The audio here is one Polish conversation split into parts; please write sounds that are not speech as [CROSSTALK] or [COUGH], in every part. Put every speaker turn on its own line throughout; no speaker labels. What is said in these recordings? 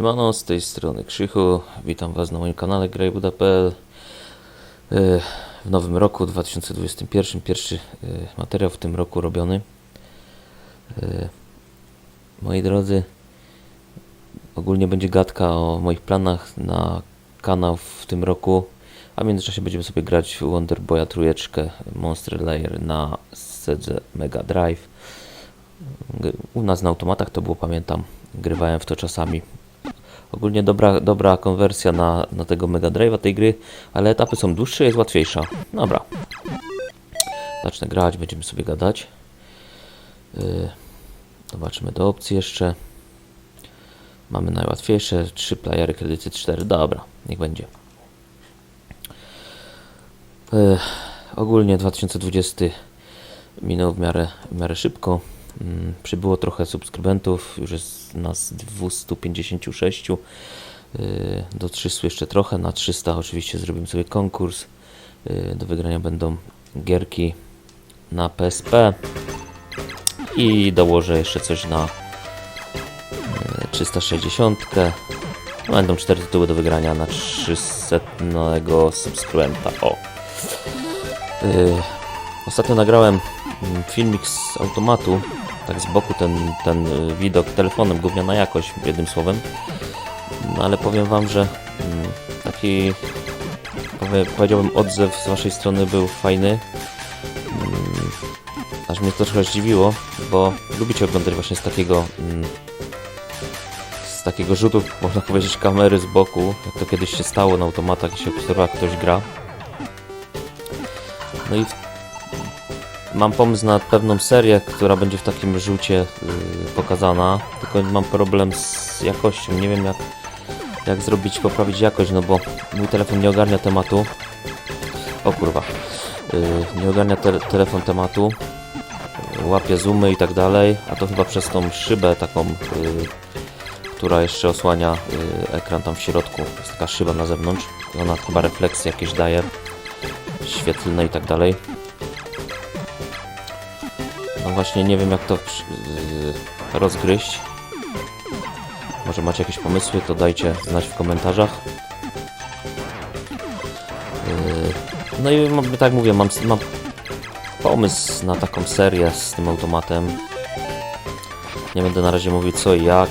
Siemano, z tej strony Krzychu. Witam Was na moim kanale grajbuda.pl Yy, W nowym roku 2021, pierwszy yy, materiał w tym roku robiony. Yy, Moi drodzy, ogólnie będzie gadka o moich planach na kanał w tym roku, a w międzyczasie będziemy sobie grać Wonder Boya trójeczkę Monster Layer na Sedze Mega Drive. U nas na automatach to było, pamiętam, grywałem w to czasami. Ogólnie dobra, dobra konwersja na, na tego Mega Drive'a tej gry, ale etapy są dłuższe, jest łatwiejsza. Dobra. Zacznę grać, będziemy sobie gadać. Yy, zobaczymy do opcji jeszcze. Mamy najłatwiejsze, 3 playery, kredyty 4. Dobra, niech będzie. Yy, ogólnie 2020 minął w miarę, w miarę szybko. Mm, Przybyło trochę subskrybentów, już jest nas 256. Yy, Do 300 jeszcze trochę, na 300 oczywiście zrobimy sobie konkurs. Yy, Do wygrania będą gierki na PSP i dołożę jeszcze coś na yy, 360. Będą 4 tytuły do wygrania na 300 subskrybenta. O! Ostatnio nagrałem filmik z automatu, tak z boku ten, ten y, widok telefonem, gówniana jakość, jednym słowem. No ale powiem wam, że mm, taki powie, powiedziałbym odzew z waszej strony był fajny. Mm, Aż mnie to trochę zdziwiło, bo lubicie oglądać właśnie z takiego mm, z takiego rzutu, można powiedzieć, kamery z boku, jak to kiedyś się stało na automatach, jak się obserwował, jak ktoś gra. No i Mam pomysł na pewną serię, która będzie w takim rzucie y, pokazana, tylko mam problem z jakością. Nie wiem jak, jak zrobić, poprawić jakość, no bo mój telefon nie ogarnia tematu. O kurwa. Y, nie ogarnia te, telefon tematu. Łapie zoomy i tak dalej, a to chyba przez tą szybę taką, y, która jeszcze osłania y, ekran tam w środku. Jest taka szyba na zewnątrz. Ona chyba refleksje jakieś daje. Świetlne i tak dalej. No właśnie nie wiem jak to yy, rozgryźć. Może macie jakieś pomysły, to dajcie znać w komentarzach. Yy, No i tak mówię, mam, mam pomysł na taką serię z tym automatem. Nie będę na razie mówił co i jak.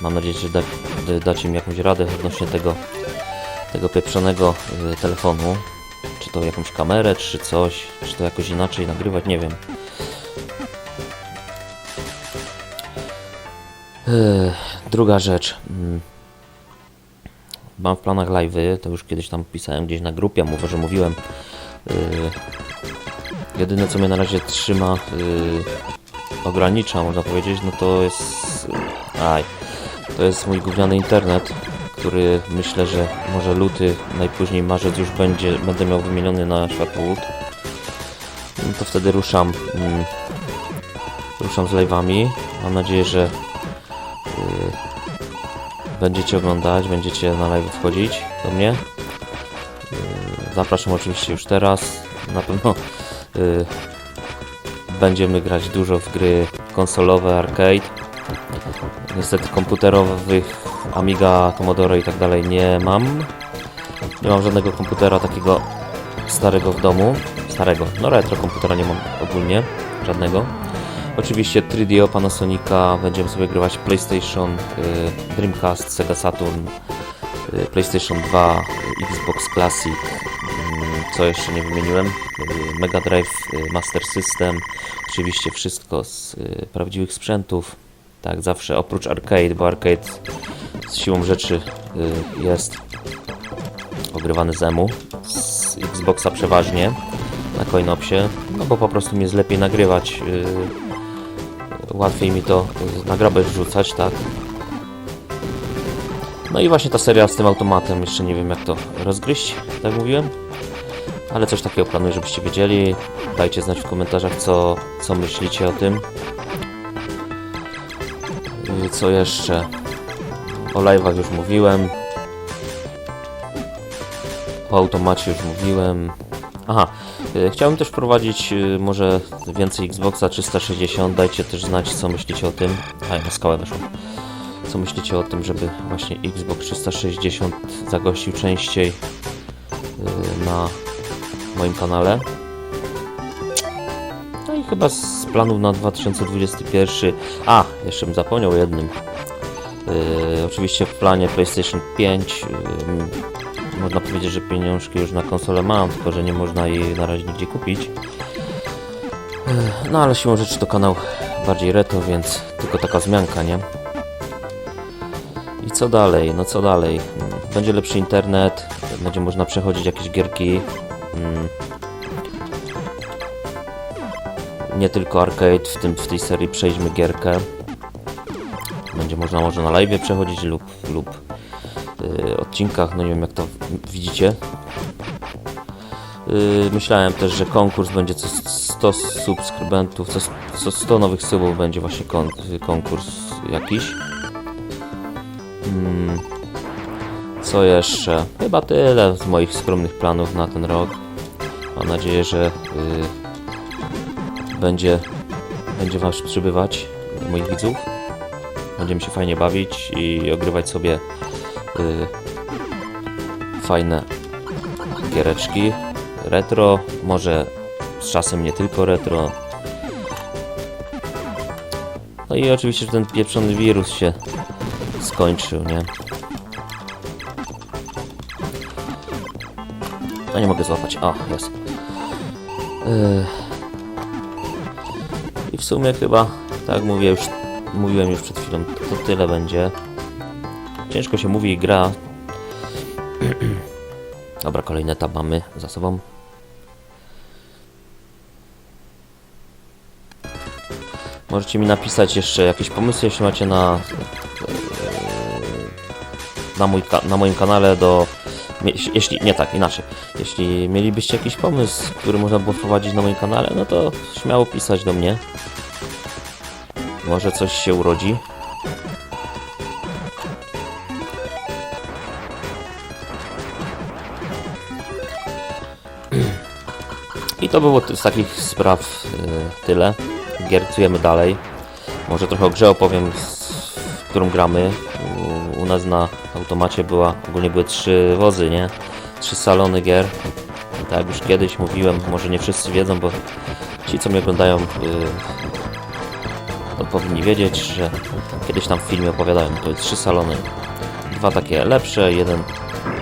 Mam nadzieję, że da, da, dacie mi jakąś radę odnośnie tego, tego pieprzonego yy, telefonu. Czy to jakąś kamerę, czy coś, czy to jakoś inaczej nagrywać, nie wiem. Druga rzecz. Mm. Mam w planach live'y, to już kiedyś tam pisałem gdzieś na grupie, mówię, że mówiłem. Yy, jedyne co mnie na razie trzyma, yy, ogranicza można powiedzieć, no to jest... Aj, to jest mój gówniany internet, który myślę, że może luty, najpóźniej marzec już będzie, będę miał wymieniony na światłowód. No to wtedy ruszam, mm, ruszam z live'ami. Mam nadzieję, że będziecie oglądać, będziecie na live wchodzić do mnie. Yy, Zapraszam oczywiście już teraz. Na pewno yy, będziemy grać dużo w gry konsolowe, arcade. Niestety komputerowych Amiga, Commodore i tak dalej nie mam. Nie mam żadnego komputera takiego starego w domu. Starego, no retro komputera nie mam ogólnie, żadnego. Oczywiście 3DO Panasonica, będziemy sobie grywać PlayStation, y, Dreamcast, Sega Saturn, y, PlayStation 2, y, Xbox Classic, mm, co jeszcze nie wymieniłem, Mega Drive, Master System, oczywiście wszystko z prawdziwych sprzętów, tak zawsze oprócz arcade, bo arcade z siłą rzeczy jest ogrywany z EMU, z Xboxa przeważnie, na Coinopsie, no bo po prostu mi jest lepiej nagrywać łatwiej mi to na grabę tak. No i właśnie ta seria z tym automatem, jeszcze nie wiem jak to rozgryźć, tak mówiłem. Ale coś takiego planuję, żebyście wiedzieli. Dajcie znać w komentarzach, co, co myślicie o tym. Y, Co jeszcze? O live'ach już mówiłem. O automacie już mówiłem. Aha, y, chciałem też wprowadzić y, może więcej Xboxa 360. Dajcie też znać, co myślicie o tym. A, ja na skałę weszłem. Co myślicie o tym, żeby właśnie Xbox 360 zagościł częściej yy, na moim kanale? No i chyba z planów na 2021. A, jeszcze bym zapomniał o jednym. Yy, oczywiście w planie PlayStation 5. Yy, można powiedzieć, że pieniążki już na konsolę mam, tylko że nie można jej na razie nigdzie kupić. No ale siłą rzeczy to kanał bardziej retro, więc tylko taka zmianka, nie? I co dalej? No co dalej? Będzie lepszy internet, będzie można przechodzić jakieś gierki. mm, Nie tylko arcade, w, tym, w tej serii przejdźmy gierkę. Będzie można może na live przechodzić lub, lub yy, odcinkach, no nie wiem jak to widzicie. Yy, myślałem też, że konkurs będzie co 100 subskrybentów, co, co 100 nowych subów będzie właśnie kon, konkurs jakiś. Mm, co jeszcze? Chyba tyle z moich skromnych planów na ten rok. Mam nadzieję, że yy, będzie, będzie Was przybywać, moich widzów. Będziemy się fajnie bawić i ogrywać sobie yy, fajne giereczki retro, może z czasem nie tylko retro. No i oczywiście, że ten pieprzony wirus się skończył, nie? No nie mogę złapać. O, jest. Yy. I w sumie chyba, tak mówię już, mówiłem już przed chwilą, to tyle będzie. Ciężko się mówi gra. Dobra, kolejny etap mamy za sobą. Możecie mi napisać jeszcze jakieś pomysły, jeśli macie na na, mój na moim kanale do jeśli nie tak, inaczej. Jeśli mielibyście jakiś pomysł, który można było wprowadzić na moim kanale, no to śmiało pisać do mnie. Może coś się urodzi. To było z takich spraw y, tyle. Giercujemy dalej. Może trochę o grze opowiem, z, którą gramy. U, nas na automacie była, ogólnie były trzy wozy, nie? Trzy salony gier. Tak jak już kiedyś mówiłem, może nie wszyscy wiedzą, bo ci co mnie oglądają y, to powinni wiedzieć, że kiedyś tam w filmie opowiadałem, były trzy salony. Dwa takie lepsze, jeden...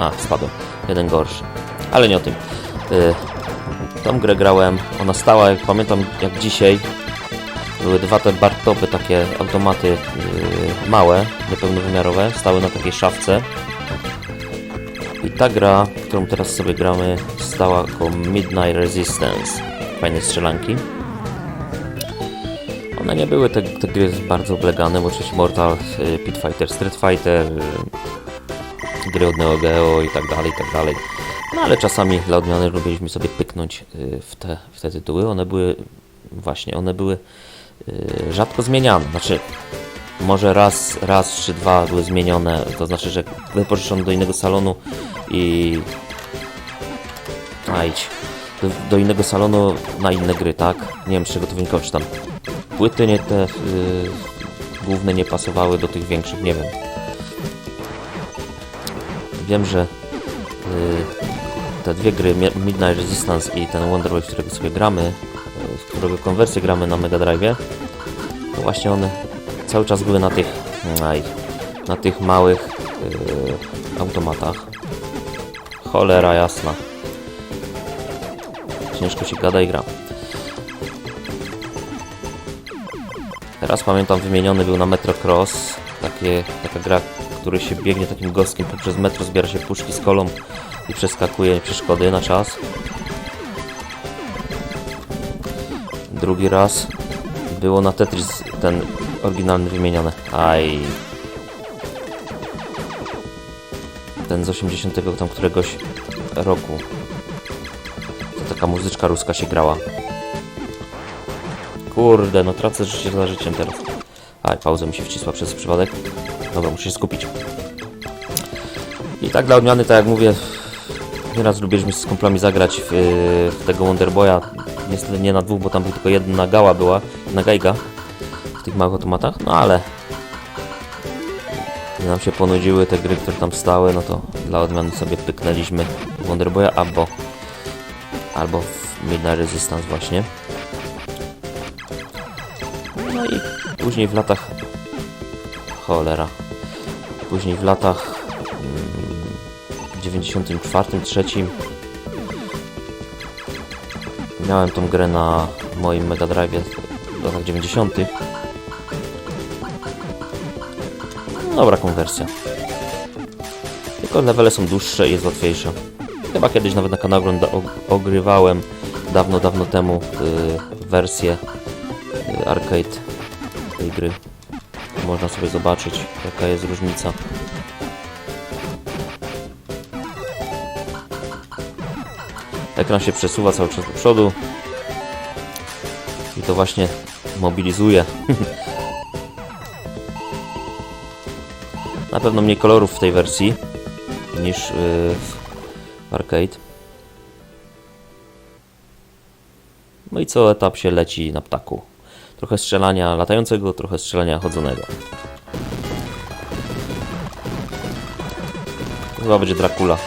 A, spadłem. Jeden gorszy. Ale nie o tym. Tą grę grałem, ona stała, jak pamiętam, jak dzisiaj. Były dwa te bartopy, takie automaty yy, małe, niepełnowymiarowe, stały na takiej szafce. I ta gra, którą teraz sobie gramy, stała jako Midnight Resistance. Fajne strzelanki. One nie były te, te gry bardzo oblegane, bo oczywiście Mortal, yy, Pit Fighter, Street Fighter, yy, gry od Neo Geo i tak dalej, i tak dalej. No ale czasami dla odmiany lubiliśmy sobie pyknąć y, w te, w te tytuły. One były, właśnie, one były y, rzadko zmieniane. Znaczy, może raz, raz czy dwa były zmienione, to znaczy, że wypożyczono do innego salonu i... A idź. Do, do innego salonu na inne gry, tak? Nie wiem z czego to wynikało, czy tam płyty nie te y, główne nie pasowały do tych większych, nie wiem. Wiem, że y, te dwie gry, Mi- Midnight Resistance i ten Wonder Wave, którego sobie gramy, w którego konwersję gramy na Mega Drive, to właśnie one cały czas były na tych, na tych małych y, automatach. Cholera jasna. Ciężko się gada i gra. Teraz pamiętam wymieniony był na Metro Cross, takie, taka gra, w której się biegnie takim goskiem poprzez metro, zbiera się puszki z kolą i przeskakuje przeszkody na czas. Drugi raz było na Tetris ten oryginalny wymieniony. Aj. Ten z 80 tam któregoś roku. To taka muzyczka ruska się grała. Kurde, no tracę życie za życiem teraz. Aj, pauza mi się wcisła przez przypadek. Dobra, muszę się skupić. I tak dla odmiany, tak jak mówię, nieraz lubiliśmy z kumplami zagrać w, w tego Wonderboya. Niestety nie na dwóch, bo tam tylko jedna gała była, jedna gajga w tych małych automatach, no ale Gdy nam się ponudziły te gry, które tam stały, no to dla odmiany sobie pyknęliśmy Wonderboya albo albo w Midnight Resistance właśnie. No i później w latach cholera. Później w latach mm, 94, 3 miałem tą grę na moim Mega Drive w latach 90. Dobra konwersja. Tylko levele są dłuższe i jest łatwiejsza. Chyba kiedyś nawet na kanale ogrywałem dawno, dawno temu y, wersję y, arcade tej gry. Można sobie zobaczyć jaka jest różnica. Ekran się przesuwa cały czas do przodu. I to właśnie mobilizuje. Na pewno mniej kolorów w tej wersji niż yy, w arcade. No i co etap się leci na ptaku. Trochę strzelania latającego, trochę strzelania chodzonego. Chyba będzie Dracula.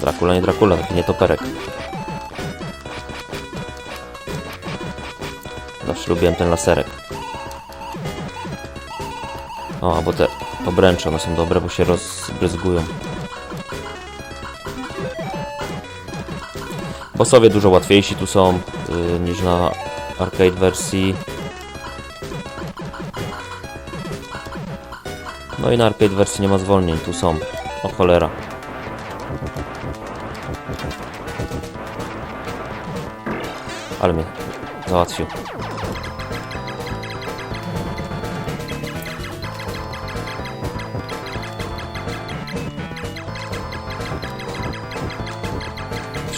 Dracula, nie Dracula, taki nietoperek. Zawsze lubiłem ten laserek. O, bo te obręcze, one są dobre, bo się rozbryzgują. Bossowie dużo łatwiejsi tu są y, niż na arcade wersji. No i na arcade wersji nie ma zwolnień, tu są. O cholera. Ale mnie załatwił.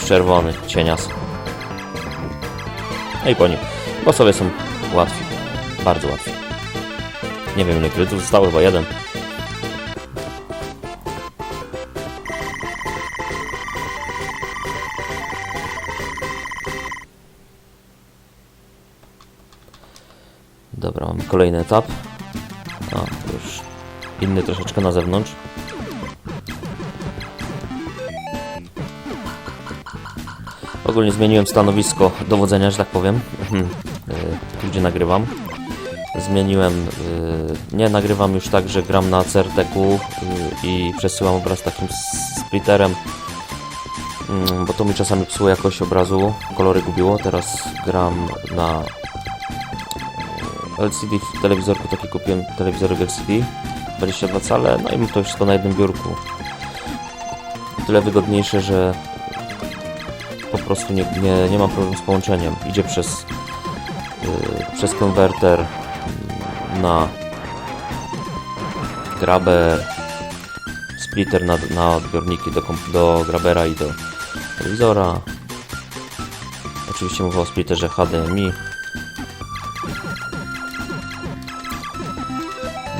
Czerwony, cienias. No i po nim. Bossowie są łatwi. Bardzo łatwi. Nie wiem ile krytów zostało, chyba jeden. Dobra, mamy kolejny etap. A, już inny troszeczkę na zewnątrz. Ogólnie zmieniłem stanowisko dowodzenia, że tak powiem. [LAUGHS] Y, tu gdzie nagrywam. Zmieniłem, y, nie nagrywam już tak, że gram na CRT-ku y, i przesyłam obraz takim splitterem, Mm, bo to mi czasami psuło jakość obrazu, kolory gubiło. Teraz gram na LCD w telewizorku, taki kupiłem telewizorek LCD, 22 cale, no i mam to wszystko na jednym biurku. Tyle wygodniejsze, że po prostu nie, nie, nie mam problemu z połączeniem. Idzie przez, yy, przez konwerter na graber, splitter na, na odbiorniki do, do grabera i do telewizora. Oczywiście mówię o splitterze HDMI.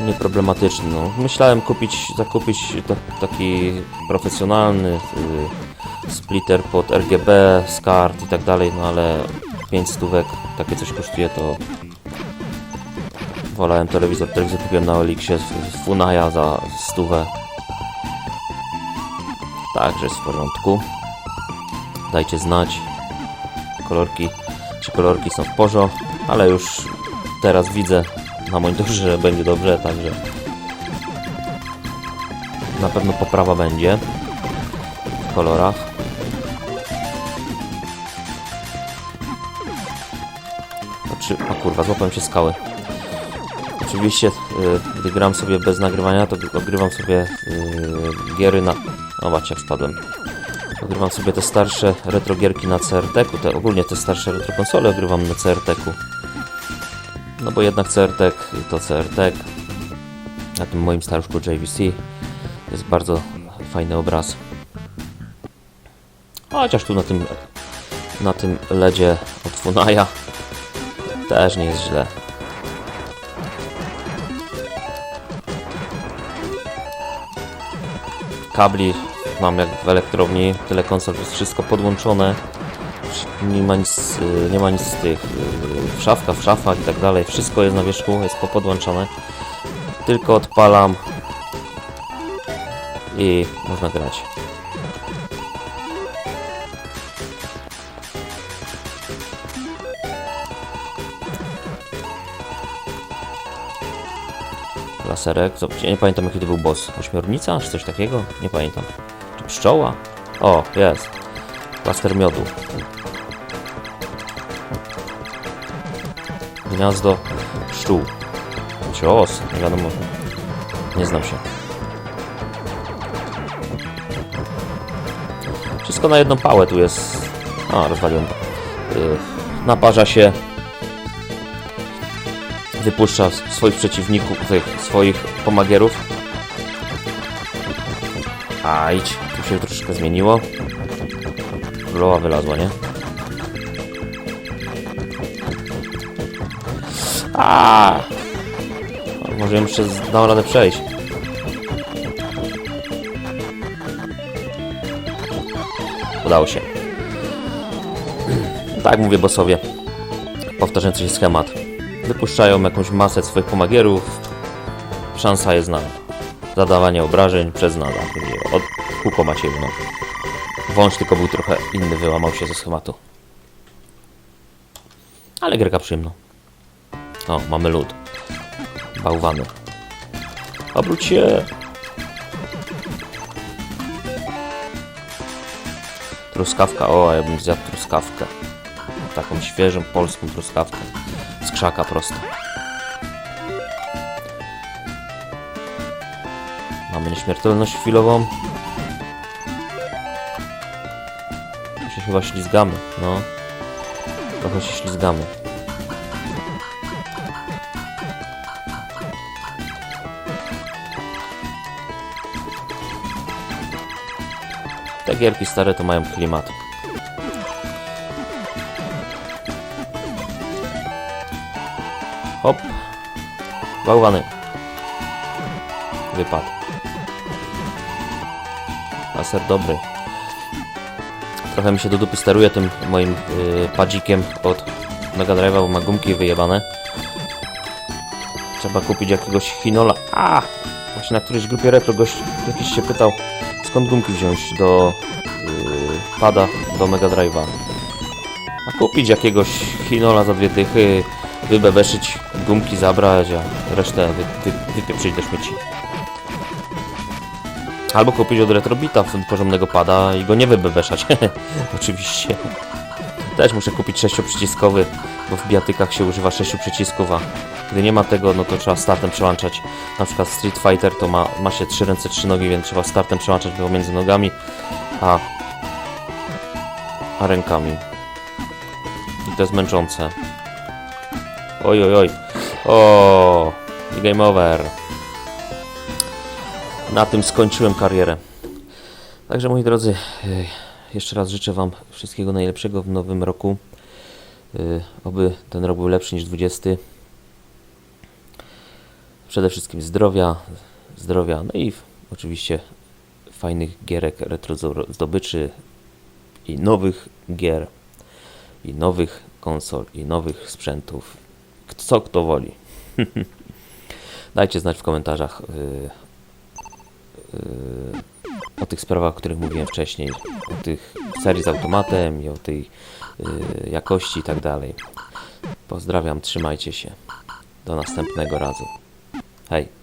Nieproblematyczny. No. Myślałem kupić, zakupić ta, taki profesjonalny yy, splitter pod RGB, z kart i tak dalej, no ale 5 stówek takie coś kosztuje, to wolałem telewizor. Telewizor kupiłem na Elixie z, Funaya za stówę. Także jest w porządku. Dajcie znać. Kolorki, czy kolorki są w porządku, ale już teraz widzę na monitorze, że będzie dobrze, także na pewno poprawa będzie w kolorach. Oczy... O kurwa, złapałem się skały. Oczywiście, y, gdy gram sobie bez nagrywania, to ogrywam sobie y, giery na... O, patrz jak spadłem. Ogrywam sobie te starsze retro gierki na CRT-ku, te, ogólnie te starsze retro konsole ogrywam na CRT-ku. No bo jednak CRT to CRT. Na tym moim staruszku JVC jest bardzo fajny obraz. Chociaż tu na tym na tym ledzie od Funaya też nie jest źle. Kabli mam jak w elektrowni, tyle konsol, jest wszystko podłączone. Nie ma nic, y, nie ma nic z tych y, w szafkach, w szafach i tak dalej. Wszystko jest na wierzchu, jest popodłączone. Tylko odpalam i można grać. Laserek, ja nie pamiętam to był boss. Ośmiornica, czy coś takiego? Nie pamiętam. Czy pszczoła? O, jest. Plaster miodu. Gniazdo pszczół. Cios, nie wiadomo. Nie znam się. Wszystko na jedną pałę tu jest. A, rozwaliłem. Yy, naparza się. Wypuszcza swoich przeciwników, tych swoich pomagierów. Ajdź, tu się troszeczkę zmieniło. Królowa wylazła, nie? A! Może ją dał radę przejść. Udało się. [CLEARS THROAT] Tak mówię bossowie. Powtarzający się schemat. Wypuszczają jakąś masę swoich pomagierów. Szansa jest na zadawanie obrażeń przez nada. Od kółko macie jedno. Wąż tylko był trochę inny, wyłamał się ze schematu. Ale gierka przyjemna. O, mamy lód. Bałwany. Obróć się! Truskawka, o, ja bym zjadł truskawkę. Taką świeżą, polską truskawkę. Z krzaka prosto. Mamy nieśmiertelność chwilową. Tu się chyba ślizgamy, no. Trochę się ślizgamy. Te gierki stare to mają klimat. Hop. Bałwany. Wypadł. Laser dobry. Trochę mi się do dupy steruje tym moim yy, padzikiem od Mega Drive'a, bo ma gumki wyjebane. Trzeba kupić jakiegoś Hinola. A! Właśnie na którejś grupie retro gość jakiś się pytał, skąd gumki wziąć do yy, pada do Mega Drive'a. A kupić jakiegoś Hinola za dwie dychy, wybebeszyć, gumki zabrać, a resztę wy, wy, wypieprzyć do śmieci. Albo kupić od Retrobita porządnego pada i go nie wybebeszać. [LAUGHS] Oczywiście. Też muszę kupić sześcioprzyciskowy, bo w bijatykach się używa sześciu przycisków, a gdy nie ma tego, no to trzeba startem przełączać. Na przykład Street Fighter to ma, ma się trzy ręce, trzy nogi, więc trzeba startem przełączać pomiędzy nogami, a, a rękami. I to jest męczące. Oj, oj, oj. O, game over. Na tym skończyłem karierę. Także moi drodzy, y, jeszcze raz życzę Wam wszystkiego najlepszego w nowym roku. Y, Oby ten rok był lepszy niż 20. Przede wszystkim zdrowia, zdrowia, no i oczywiście fajnych gierek retro zdo- zdobyczy i nowych gier, i nowych konsol, i nowych sprzętów. Co kto woli. [LAUGHS] Dajcie znać w komentarzach y, o tych sprawach, o których mówiłem wcześniej, o tych serii z automatem i o tej jakości i tak dalej. Pozdrawiam, trzymajcie się. Do następnego razu. Hej.